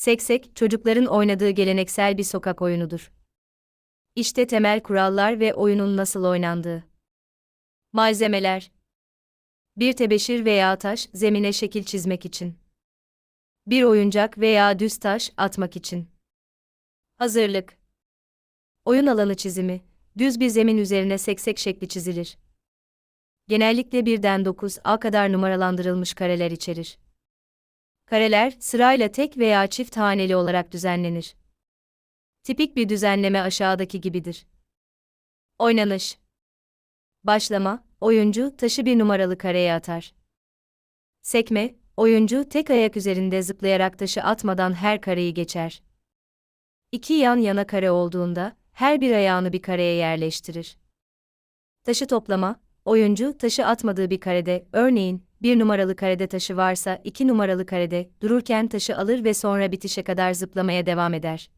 Seksek, çocukların oynadığı geleneksel bir sokak oyunudur. İşte temel kurallar ve oyunun nasıl oynandığı. Malzemeler Bir tebeşir veya taş, zemine şekil çizmek için. Bir oyuncak veya düz taş, atmak için. Hazırlık Oyun alanı çizimi, düz bir zemin üzerine seksek şekli çizilir. Genellikle birden 9'a kadar numaralandırılmış kareler içerir. Kareler sırayla tek veya çift haneli olarak düzenlenir. Tipik bir düzenleme aşağıdaki gibidir. Oynanış Başlama, oyuncu taşı bir numaralı kareye atar. Sekme, oyuncu tek ayak üzerinde zıplayarak taşı atmadan her kareyi geçer. İki yan yana kare olduğunda, her bir ayağını bir kareye yerleştirir. Taşı toplama, oyuncu taşı atmadığı bir karede, örneğin, bir numaralı karede taşı varsa iki numaralı karede dururken taşı alır ve sonra bitişe kadar zıplamaya devam eder.